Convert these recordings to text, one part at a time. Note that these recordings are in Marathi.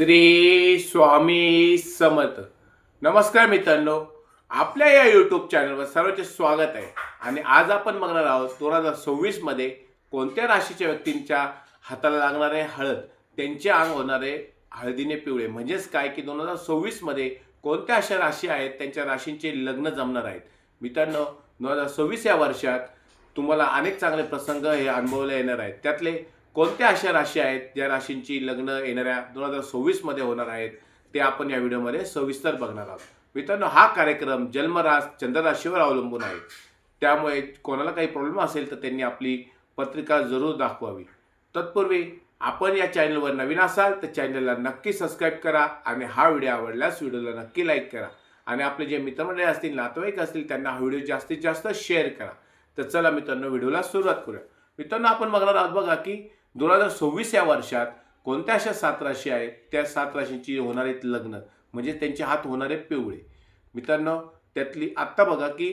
श्री स्वामी समर्थ. नमस्कार मित्रांनो. आपल्या या यूट्यूब चॅनलवर सर्वांचे स्वागत आहे. आणि आज आपण बघणार आहोत दोन हजार सव्वीसमध्ये कोणत्या राशीच्या व्यक्तींच्या हाताला लागणारे हळद? त्यांचे अंग होणारे हळदीने पिवळे. म्हणजेच काय की दोन हजार सव्वीसमध्ये कोणत्या अशा राशी आहेत त्यांच्या राशींचे लग्न जमणार आहेत? मित्रांनो दोन हजार सव्वीस या वर्षात तुम्हाला अनेक चांगले प्रसंग हे अनुभवले येणार आहेत. त्यातले कोणत्या अशा राशी आहेत ज्या राशींची लग्न येणाऱ्या दोन हजार सव्वीसमध्ये होणार आहेत ते आपण या व्हिडिओमध्ये सविस्तर बघणार आहोत. मित्रांनो हा कार्यक्रम जन्मरास चंद्रराशीवर अवलंबून आहे. त्यामुळे कोणाला काही प्रॉब्लेम असेल तर त्यांनी आपली पत्रिका जरूर दाखवावी. तत्पूर्वी आपण या चॅनलवर नवीन असाल तर चॅनलला नक्की सबस्क्राईब करा आणि हा व्हिडिओ आवडल्यास व्हिडिओला नक्की लाईक करा. आणि आपले जे मित्रमंडळी असतील नातेवाईक असतील त्यांना हा व्हिडिओ जास्तीत जास्त शेअर करा. तर चला मित्रांनो व्हिडिओला सुरुवात करूया. मित्रांनो आपण बघणार आहोत बघा की दोन हजार सव्वीस या वर्षात कोणत्या अशा सात राशी आहेत त्या सात राशींची होणारे लग्न म्हणजे त्यांचे हात होणारे पिवळे. मित्रांनो त्यातली आत्ता बघा की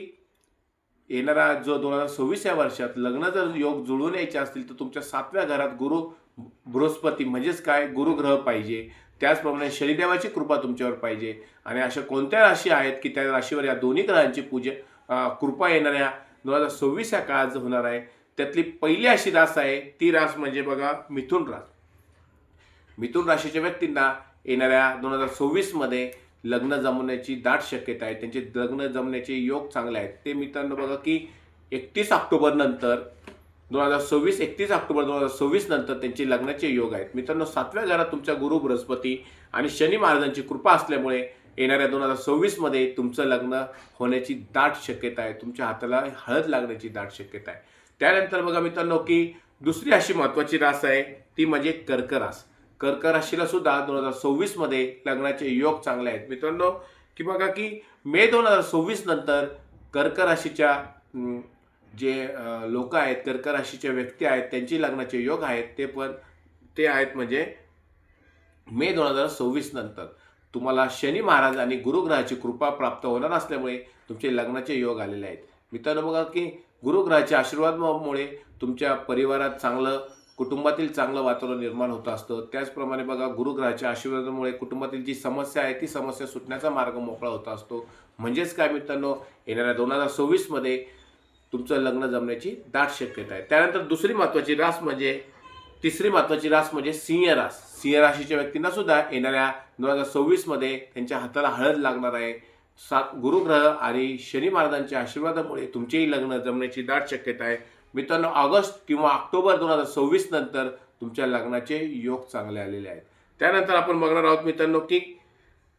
येणारा जो दोन हजार सव्वीस या वर्षात लग्न जर योग जुळून यायचे असतील तर तुमच्या सातव्या घरात गुरु बृहस्पती म्हणजेच काय? गुरुग्रह पाहिजे. त्याचप्रमाणे शनिदेवाची कृपा तुमच्यावर पाहिजे. आणि अशा कोणत्या राशी आहेत की त्या राशीवर या दोन्ही ग्रहांची पूजा कृपा येणाऱ्या दोन हजार सव्वीस या काळात होणार आहे? त्यातली पहिली अशी रास आहे ती रास म्हणजे बघा मिथुन रास. मिथुन राशीच्या व्यक्तींना येणाऱ्या दोन हजार सव्वीसमध्ये लग्न जमवण्याची दाट शक्यता आहे. त्यांचे लग्न जमण्याचे योग चांगले आहेत. ते मित्रांनो बघा की एकतीस ऑक्टोबर नंतर दोन हजार सव्वीस एकतीस ऑक्टोबर दोन हजार सव्वीस नंतर त्यांचे लग्नाचे योग आहेत. मित्रांनो सातव्या घरात तुमच्या गुरु बृहस्पती आणि शनी महाराजांची कृपा असल्यामुळे येणाऱ्या दोन हजार सव्वीसमध्ये तुमचं लग्न होण्याची दाट शक्यता आहे. तुमच्या हाताला हळद लागण्याची दाट शक्यता आहे. त्यानंतर बघा मित्रांनो की दुसरी अशी महत्त्वाची रास आहे ती म्हणजे कर्क रास कर्क राशीला सुद्धा दोन हजार सव्वीसमध्ये लग्नाचे योग चांगले आहेत. मित्रांनो की बघा की मे दोन हजार सव्वीस नंतर कर्क राशीच्या जे लोक आहेत कर्क राशीच्या व्यक्ती आहेत त्यांची लग्नाचे योग आहेत ते पण ते आहेत म्हणजे मे दोन हजार सव्वीस नंतर. तुम्हाला शनी महाराज आणि गुरुग्रहाची कृपा प्राप्त होणार असल्यामुळे तुमचे लग्नाचे योग आलेले आहेत. मित्रांनो बघा की गुरुग्रहाच्या आशीर्वादामुळे तुमच्या परिवारात चांगलं कुटुंबातील चांगलं वातावरण निर्माण होत असतं. त्याचप्रमाणे बघा गुरुग्रहाच्या आशीर्वादामुळे कुटुंबातील जी समस्या आहे ती समस्या सुटण्याचा मार्ग मोकळा होत असतो. म्हणजेच काय मित्रांनो येणाऱ्या दोन हजार सव्वीसमध्ये तुमचं लग्न जमण्याची दाट शक्यता आहे. त्यानंतर दुसरी महत्त्वाची रास म्हणजे तिसरी महत्त्वाची रास म्हणजे सिंह रास. सिंह राशीच्या व्यक्तींना सुद्धा येणाऱ्या दोन हजार सव्वीसमध्ये त्यांच्या हाताला हळद लागणार आहे. सात गुरुग्रह आणि शनी महाराजांच्या आशीर्वादामुळे तुमचेही लग्न जमण्याची दाट शक्यता आहे. मित्रांनो ऑगस्ट किंवा ऑक्टोबर दोन हजार सव्वीस नंतर तुमच्या लग्नाचे योग चांगले आलेले आहेत. त्यानंतर आपण बघणार आहोत मित्रांनो की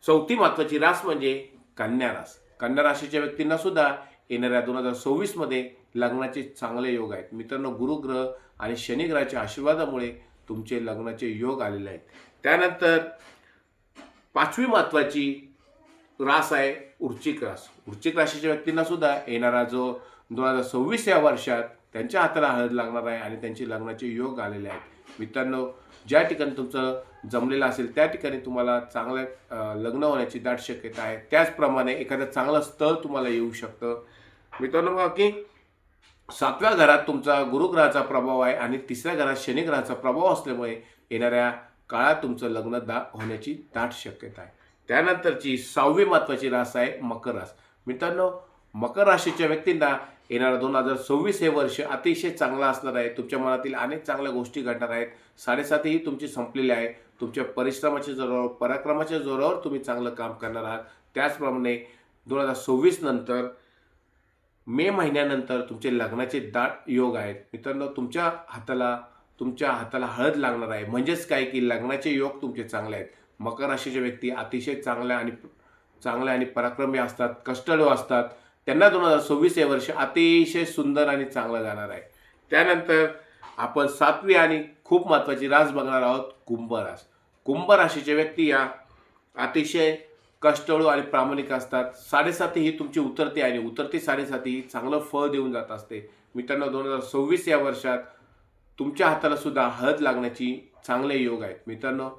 चौथी महत्त्वाची रास म्हणजे कन्या रास. कन्या राशीच्या व्यक्तींना सुद्धा येणाऱ्या दोन हजार सव्वीसमध्ये लग्नाचे चांगले योग आहेत. मित्रांनो गुरुग्रह आणि शनिग्रहाच्या आशीर्वादामुळे तुमचे लग्नाचे योग आलेले आहेत. त्यानंतर पाचवी महत्त्वाची रास आहे वृश्चिक रास. वृश्चिक राशीच्या व्यक्तींना सुद्धा येणारा जो दोन हजार सव्वीस या वर्षात त्यांच्या हाताला हळद लागणार आहे आणि त्यांचे लग्नाचे योग आलेले आहेत. मित्रांनो ज्या ठिकाणी तुमचं जमलेलं असेल त्या ठिकाणी तुम्हाला चांगलं लग्न होण्याची दाट शक्यता आहे. त्याचप्रमाणे एखादं चांगलं स्थळ तुम्हाला येऊ शकतं. मित्रांनो बघा की सातव्या घरात तुमचा गुरुग्रहाचा प्रभाव आहे आणि तिसऱ्या घरात शनिग्रहाचा प्रभाव असल्यामुळे येणाऱ्या काळात तुमचं लग्न दा होण्याची दाट शक्यता आहे. त्यानंतरची सहावी महत्त्वाची रास आहे मकर रास. मित्रांनो मकर राशीच्या व्यक्तींना येणारं दोन हजार सव्वीस हे वर्ष अतिशय चांगलं असणार आहे. तुमच्या मनातील अनेक चांगल्या गोष्टी घडणार आहेत. साडेसातीही तुमची संपलेली आहे. तुमच्या परिश्रमाच्या जोरावर पराक्रमाच्या जोरावर तुम्ही चांगलं काम करणार आहात. त्याचप्रमाणे दोन हजार सव्वीस नंतर मे महिन्यानंतर तुमचे लग्नाचे दाट योग आहेत. मित्रांनो तुमच्या हाताला तुमच्या हाताला हळद लागणार आहे. म्हणजेच काय की लग्नाचे योग तुमचे चांगले आहेत. मकर राशीचे व्यक्ती अतिशय चांगल्या आणि चांगल्या आणि पराक्रमी असतात कष्टळू असतात. त्यांना दोन हजार सव्वीस हे वर्ष अतिशय सुंदर आणि चांगलं जाणार आहे. त्यानंतर आपण सातवी आणि खूप महत्त्वाची रास बघणार आहोत कुंभ रास. कुंभ राशीचे व्यक्ती या अतिशय कष्टळू आणि प्रामाणिक असतात. साडेसाती ही तुमची उतरती आणि उतरती साडेसाती ही चांगलं फळ देऊन जात असते. मित्रांनो दोन हजार सव्वीस या वर्षात तुमच्या हाताला सुद्धा हळद लागण्याची चांगले योग आहेत. मित्रांनो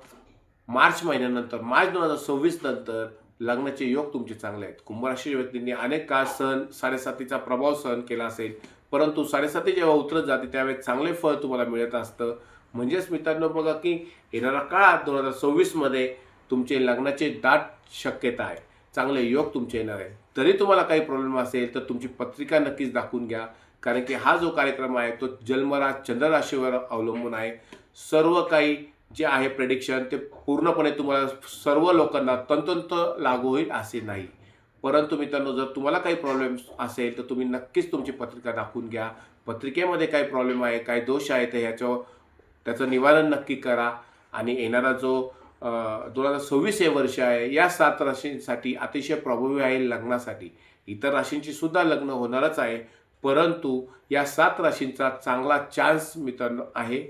मार्च महिन्यानंतर मार्च दोन हजार सव्वीस नंतर लग्नाचे योग तुमचे चांगले आहेत. कुंभराशी व्यक्तींनी अनेक काळ सण साडेसातीचा प्रभाव सहन केला असेल परंतु साडेसाती जेव्हा उतरत जाते त्यावेळेस चांगले फळ तुम्हाला मिळत असतं. म्हणजेच मित्रांनो बघा की येणाऱ्या काळात दोन हजार सव्वीसमध्ये तुमचे लग्नाचे दाट शक्यता आहे. चांगले योग तुमचे येणार आहे तरी तुम्हाला काही प्रॉब्लेम असेल तर तुमची पत्रिका नक्कीच दाखवून घ्या. कारण की हा जो कार्यक्रम आहे तो जन्मराज चंद्रराशीवर अवलंबून आहे. सर्व काही जे आहे प्रेडिक्शन ते पूर्णपणे तुम्हाला सर्व लोकांना तंतंत लागू होईल असे नाही. परंतु मित्रांनो जर तुम्हाला काही प्रॉब्लेम असेल तर तुम्ही नक्कीच तुमची पत्रिका दाखवून घ्या. पत्रिकेमध्ये काय प्रॉब्लेम आहे काय दोष आहे तर ह्याचं त्याचं निवारण नक्की करा. आणि येणारा जो दोन हजार सव्वीस हे वर्ष आहे या सात राशींसाठी अतिशय प्रभावी आहे लग्नासाठी. इतर राशींची सुद्धा लग्न होणारच आहे. परंतु या सात राशींचा चांगला चान्स मित्रांनो आहे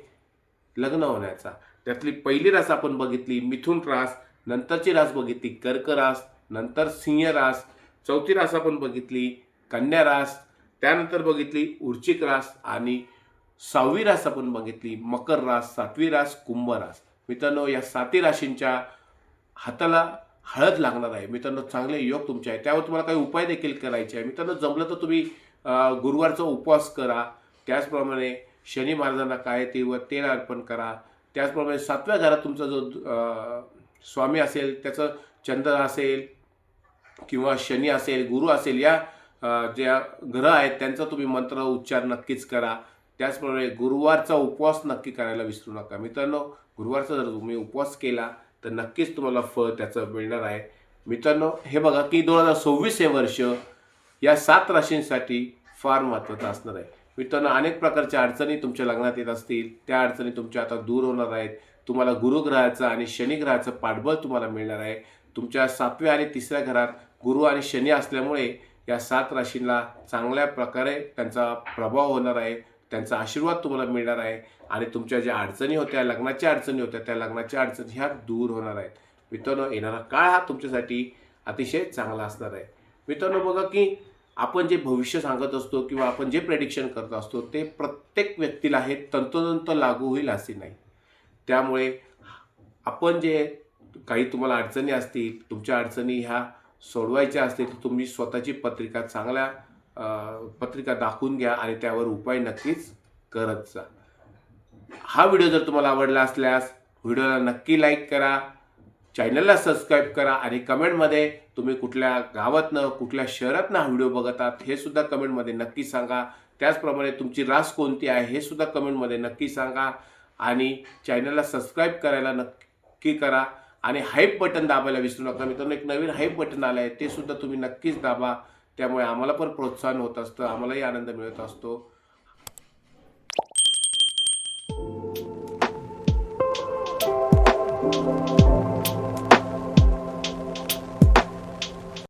लग्न होण्याचा. त्यातली पहिली रास आपण बघितली मिथुन रास नंतरची रास बघितली कर्क रास नंतर सिंह रास चौथी रास आपण बघितली कन्या रास त्यानंतर बघितली उर्चिक रास आणि सहावी रास आपण बघितली मकर रास सातवी रास कुंभ रास. मित्रांनो या साती राशींच्या हाताला हळद लागणार आहे. मित्रांनो चांगले योग तुमचे आहे त्यावर तुम्हाला काही उपाय देखील करायचे आहे मित्रांनो जमलं तर तुम्ही गुरुवारचा उपवास करा. त्याचप्रमाणे शनी महाराजांना काय ते व तेल अर्पण करा. त्याचप्रमाणे सातव्या घरात तुमचा जो स्वामी असेल त्याचं चंद्र असेल किंवा शनी असेल गुरु असेल या ज्या ग्रह आहेत त्यांचा तुम्ही मंत्र उच्चार नक्कीच करा. त्याचप्रमाणे गुरुवारचा उपवास नक्की करायला विसरू नका. मित्रांनो गुरुवारचा जर तुम्ही उपवास केला तर नक्कीच तुम्हाला फळ त्याचं मिळणार आहे. मित्रांनो हे बघा की दोन हजार सव्वीस हे वर्ष या सात राशींसाठी फार महत्त्वाचं असणार आहे. मित्रांनो अनेक प्रकारच्या अडचणी तुमच्या लग्नात येत असतील. त्या अडचणी तुमच्या आता दूर होणार आहेत. तुम्हाला गुरुग्रहाचं आणि शनिग्रहाचं पाठबळ तुम्हाला मिळणार आहे. तुमच्या सातव्या आणि तिसऱ्या घरात गुरु आणि शनी असल्यामुळे या सात राशींना चांगल्या प्रकारे त्यांचा प्रभाव होणार आहे. त्यांचा आशीर्वाद तुम्हाला मिळणार आहे. आणि तुमच्या ज्या अडचणी होत्या लग्नाच्या अडचणी होत्या त्या लग्नाच्या अडचणी ह्या दूर होणार आहेत. मित्रांनो येणारा काळ हा तुमच्यासाठी अतिशय चांगला असणार आहे. मित्रांनो बघा की आपण जे भविष्य सांगत असतो किंवा आपण जे प्रेडिक्शन करत असतो ते प्रत्येक व्यक्तीला हे तंतोतंत लागू होईल असे नाही. त्यामुळे आपण जे काही तुम्हाला अडचणी असतील तुमच्या अडचणी ह्या सोडवायच्या असतील तर तुम्ही स्वतःची पत्रिका चांगल्या पत्रिका दाखवून घ्या आणि त्यावर उपाय नक्कीच करत जा. हा व्हिडिओ जर तुम्हाला आवडला असल्यास व्हिडिओला नक्की लाईक करा. चॅनलला सबस्क्राईब करा आणि कमेंटमध्ये तुम्ही कुठल्या गावातनं कुठल्या शहरातनं हा व्हिडिओ बघत आहात हे सुद्धा कमेंटमध्ये नक्की सांगा. त्याचप्रमाणे तुमची रास कोणती आहे हे सुद्धा कमेंटमध्ये नक्की सांगा. आणि चॅनलला सबस्क्राईब करायला नक्की करा. आणि हाईप बटन दाबायला विसरू नका. मित्रांनो एक नवीन हाईप बटन आलं आहे ते सुद्धा तुम्ही नक्कीच दाबा. त्यामुळे आम्हाला पण प्रोत्साहन होत असतं आम्हालाही आनंद मिळत असतो.